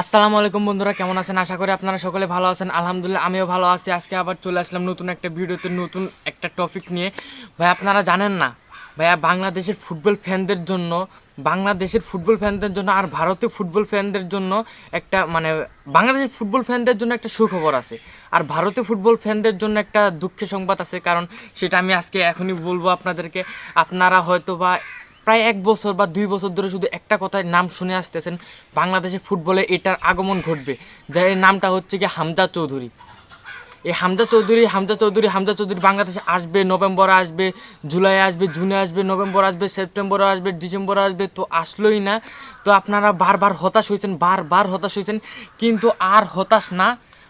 আসসালামু আলাইকুম বন্ধুরা, কেমন আছেন? আশা করি আপনারা সকলে ভালো আছেন। আলহামদুলিল্লাহ, আমিও ভালো আছি। আজকে আবার চলে আসলাম নতুন একটা ভিডিওতে, নতুন একটা টপিক নিয়ে। ভাই, আপনারা জানেন না, ভাইয়া, বাংলাদেশের ফুটবল ফ্যানদের জন্য, বাংলাদেশের ফুটবল ফ্যানদের জন্য আর ভারতীয় ফুটবল ফ্যানদের জন্য একটা মানে বাংলাদেশের ফুটবল ফ্যানদের জন্য একটা সুখবর আছে। আর ভারতীয় ফুটবল ফ্যানদের জন্য একটা দুঃখের সংবাদ আছে, কারণ সেটা আমি আজকে এখনই বলব আপনাদেরকে। আপনারা হয়তো বা প্রায় এক বছর বা দুই বছর ধরে শুধু একটা কথায় নাম শুনে আসতেছেন, বাংলাদেশের ফুটবলে এটার আগমন ঘটবে, যার নামটা হচ্ছে কি হামজা চৌধুরী। এই হামজা চৌধুরী হামজা চৌধুরী হামজা চৌধুরী বাংলাদেশে আসবে, নভেম্বরে আসবে, জুলাই আসবে, জুনে আসবে, নভেম্বর আসবে, সেপ্টেম্বর আসবে, ডিসেম্বর আসবে, তো আসলোই না। তো আপনারা বারবার হতাশ হয়েছেন, বারবার হতাশ হয়েছেন, কিন্তু আর হতাশ না,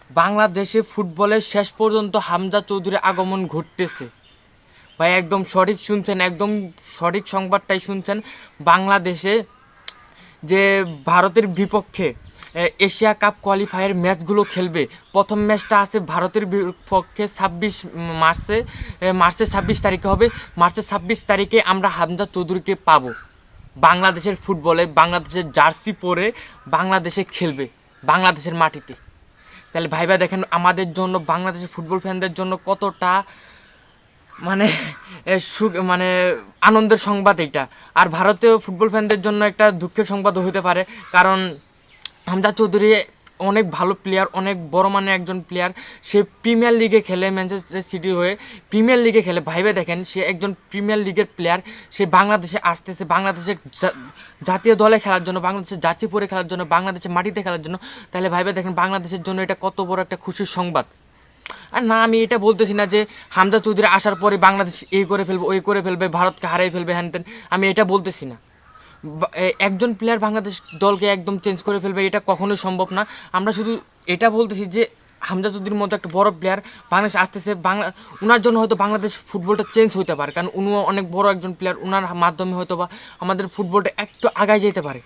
বাংলাদেশে ফুটবলে শেষ পর্যন্ত হামজা চৌধুরীর আগমন ঘটতেছে। ভাই, একদম সঠিক শুনছেন, একদম সঠিক সংবাদটাই শুনছেন। বাংলাদেশে যে ভারতের বিপক্ষে এশিয়া কাপ কোয়ালিফায়ার ম্যাচগুলো খেলবে। প্রথম ম্যাচটা আছে ভারতের বিপক্ষে ছাব্বিশ মার্চে মার্চের ছাব্বিশ তারিখে হবে। মার্চের ছাব্বিশ তারিখে আমরা হামজা চৌধুরীকে পাবো। বাংলাদেশের ফুটবলে, বাংলাদেশের জার্সি পরে বাংলাদেশে খেলবে, বাংলাদেশের মাটিতে। তাহলে ভাইবা দেখেন, আমাদের জন্য, বাংলাদেশের ফুটবল ফ্যানদের জন্য কতটা মানে সুখ মানে আনন্দের সংবাদ এটা আর ভারতীয় ফুটবল ফ্যানদের জন্য একটা দুঃখের সংবাদও হতে পারে, কারণ হামজা চৌধুরী অনেক ভালো প্লেয়ার অনেক বড় মানের একজন প্লেয়ার সে প্রিমিয়ার লিগে খেলে ম্যানচেস্টার সিটির হয়ে। প্রিমিয়ার লিগে খেলে, ভাইবে দেখেন, সে একজন প্রিমিয়ার লিগের প্লেয়ার সে বাংলাদেশে আসতেছে বাংলাদেশের জাতীয় দলে খেলার জন্য বাংলাদেশের জার্সি পরে খেলার জন্য বাংলাদেশের মাটিতে খেলার জন্য। তাহলে ভাইবে দেখেন, বাংলাদেশের জন্য এটা কত বড় একটা খুশির সংবাদ। আর না, আমি এটা বলতেছি না যে হামজা চৌধুরী আসার পরে বাংলাদেশ এই করে ফেলবে, ওই করে ফেলবে, ভারতকে হারিয়ে ফেলবে, হ্যান ত্যান, আমি এটা বলতেছি না। একজন প্লেয়ার বাংলাদেশ দলকে একদম চেঞ্জ করে ফেলবে, এটা কখনোই সম্ভব না। আমরা শুধু এটা বলতেছি যে হামজা চৌধুরীর মতো একটা বড় প্লেয়ার বাংলাদেশ আসতেছে, বাংলা, উনার জন্য হয়তো বাংলাদেশ ফুটবলটা চেঞ্জ হইতে পারে, কারণ উনিও অনেক বড় একজন প্লেয়ার উনার মাধ্যমে হয়তো বা আমাদের ফুটবলটা একটু আগায় যেতে পারে।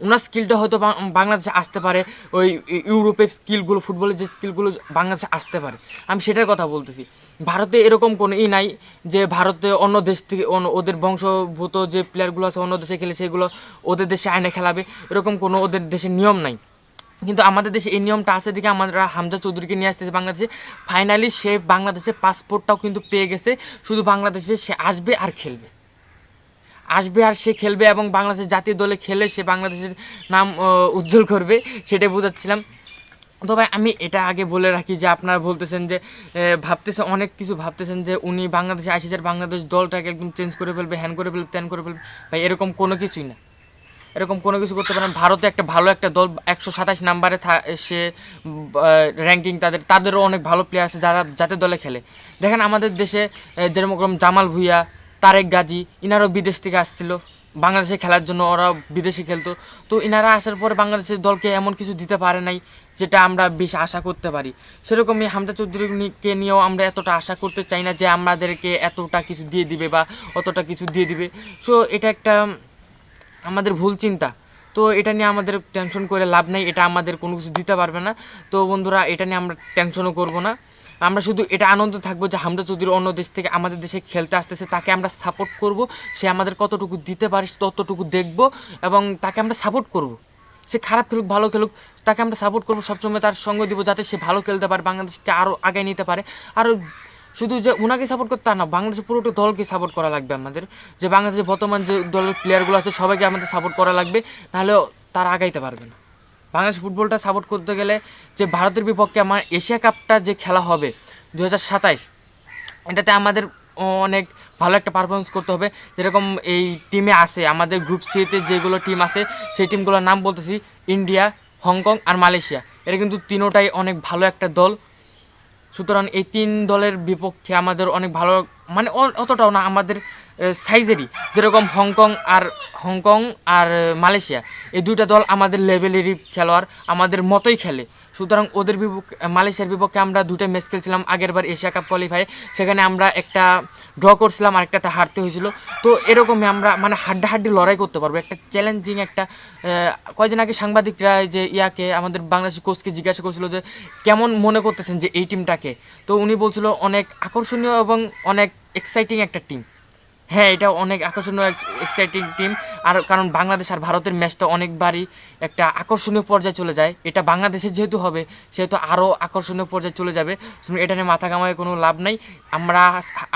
ওনার স্কিলটা হয়তো বাংলাদেশে আসতে পারে, ওই ইউরোপের স্কিলগুলো ফুটবলের যে স্কিলগুলো বাংলাদেশে আসতে পারে। আমি সেটার কথা বলতেছি। ভারতে এরকম কোনো ই নাই যে ভারতে অন্য দেশ থেকে ওদের বংশভূত যে প্লেয়ারগুলো আছে, অন্য দেশে খেলে সেগুলো ওদের দেশে আইনে খেলাবে। এরকম কোনো ওদের দেশে নিয়ম নাই। কিন্তু আমাদের দেশে এই নিয়মটা আছে দিকে আমরা হামজা চৌধুরীকে নিয়ে আসতেছে বাংলাদেশে। ফাইনালি সে বাংলাদেশের পাসপোর্টটাও কিন্তু পেয়ে গেছে। শুধু বাংলাদেশে সে আসবে আর খেলবে। আসবে আর সে খেলবে এবং বাংলাদেশের জাতীয় দলে খেলে সে বাংলাদেশের নাম উজ্জ্বল করবে সেটাই বোঝাচ্ছিলাম। তো ভাই আমি এটা আগে বলে রাখি যে আপনারা বলতেছেন যে আহ, ভাবতেছেন অনেক কিছু ভাবতেছেন যে উনি বাংলাদেশে আসে যার বাংলাদেশ দলটাকে একদম চেঞ্জ করে ফেলবে হ্যান করে ফেলবে ত্যান করে ফেলবে। ভাই এরকম কোনো কিছুই না। এরকম কোনো কিছু করতে পারেন ভারতে একটা ভালো একটা দল একশো সাতাশ নাম্বারে সে র্যাঙ্কিং তাদের তাদেরও অনেক ভালো প্লেয়ার আছে যারা জাতীয় দলে খেলে। দেখেন আমাদের দেশে যেরকম জামাল ভুইয়া তারেক গাজী, ইনারও বিদেশ থেকে আসছিল। বাংলাদেশে খেলার জন্য ওরা বিদেশে খেলতো। তো ইনারা আসার পর বাংলাদেশের দলকে এমন কিছু দিতে পারে নাই, যেটা আমরা বেশ আশা করতে পারি। সেরকমই হামজা চৌধুরীকে নিয়েও আমরা এতটা আশা করতে চাই না যে আমাদেরকে এতটা কিছু দিয়ে দিবে বা অতটা কিছু দিয়ে দিবে। সো এটা একটা আমাদের ভুল চিন্তা। তো এটা নিয়ে আমাদের টেনশন করে লাভ নেই, এটা আমাদের কোনো কিছু দিতে পারবে না। তো বন্ধুরা, এটা নিয়ে আমরা টেনশনও করব না। আমরা শুধু এটা আনন্দ থাকব যে হামজা চৌধুরী অন্য দেশ থেকে আমাদের দেশে খেলতে আসতেছে, তাকে আমরা সাপোর্ট করব। সে আমাদের কতটুকু দিতে পারে ততটুকু দেখব এবং তাকে আমরা সাপোর্ট করব। সে খারাপ খেলুক, ভালো খেলুক, তাকে আমরা সাপোর্ট করব। সবসময় তার সঙ্গ দিব যাতে সে ভালো খেলতে পারে, বাংলাদেশকে আরও আগায় নিতে পারে। আর শুধু যে উনাকে সাপোর্ট করতে না, বাংলাদেশের পুরোটা দলকে সাপোর্ট করা লাগবে আমাদের। যে বাংলাদেশের বর্তমান যে দলের প্লেয়ারগুলো আছে, সবাইকে আমাদের সাপোর্ট করা লাগবে, নাহলে তারা আগাইতে পারবে না। বাংলাদেশ ফুটবলটা সাপোর্ট করতে গেলে যে ভারতের বিপক্ষে আমার এশিয়া কাপটা যে খেলা হবে দু এটাতে আমাদের অনেক ভালো একটা পারফরমেন্স করতে হবে। যেরকম এই টিমে আছে, আমাদের গ্রুপ সিতে যেগুলো টিম আছে, সেই টিমগুলোর নাম বলতেছি ইন্ডিয়া হংকং আর মালয়েশিয়া এরা কিন্তু তিনোটাই অনেক ভালো একটা দল। সুতরাং এই তিন দলের বিপক্ষে আমাদের অনেক ভালো মানে অতটাও না, আমাদের সাইজেরই যেরকম হংকং আর হংকং আর মালয়েশিয়া। এই দুইটা দল আমাদের লেভেলেরই খেলোয়াড়, আমাদের মতোই খেলে। সুতরাং ওদের বিপক্ষে, মালয়েশিয়ার বিপক্ষে আমরা দুটো ম্যাচ খেলছিলাম, আগের বার এশিয়া কাপ কোয়ালিফাই সেখানে আমরা একটা ড্র করছিলাম, আর একটাতে হারতে হয়েছিল। তো এরকমই আমরা মানে হাড্ডাহাড্ডি লড়াই করতে পারব। একটা চ্যালেঞ্জিং একটা কয়দিন আগে সাংবাদিকরা যে ইয়াকে, আমাদের বাংলাদেশি কোচকে জিজ্ঞাসা করছিল যে, কেমন মনে করতেছেন যে এই টিমটাকে তো উনি বলছিল, অনেক আকর্ষণীয় এবং অনেক এক্সাইটিং একটা টিম হ্যাঁ এটা অনেক আকর্ষণীয় এক্সাইটিং টিম আর কারণ বাংলাদেশ আর ভারতের ম্যাচটা অনেকবারই একটা আকর্ষণীয় পর্যায়ে চলে যায়। এটা বাংলাদেশে যেহেতু হবে, সেহেতু আরও আকর্ষণীয় পর্যায়ে চলে যাবে। এটা নিয়ে মাথা কামায় কোনো লাভ নাই। আমরা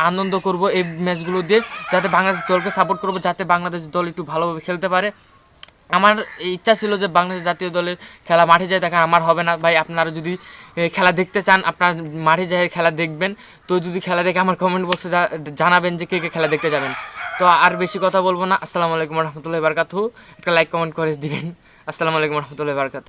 আনন্দ করব এই ম্যাচগুলো দিয়ে, যাতে বাংলাদেশ দলকে সাপোর্ট করব, যাতে বাংলাদেশ দল একটু ভালোভাবে খেলতে পারে। আমার ইচ্ছা ছিল যে বাংলাদেশ জাতীয় দলের খেলা মাঠে যায়, দেখা আমার হবে না। ভাই, আপনারা যদি খেলা দেখতে চান, আপনার মাঠে যায় খেলা দেখবেন। তো যদি খেলা দেখে আমার কমেন্ট বক্সে জানাবেন যে কে কে খেলা দেখতে যাবেন। তো আর বেশি কথা বলব না। আসসালামু আলাইকুম রহমতুল্লাহ বারকাতু একটা লাইক কমেন্ট করে দিবেন। আসসালামু আলাইকুম রহমতুল্লাহ বারকাতু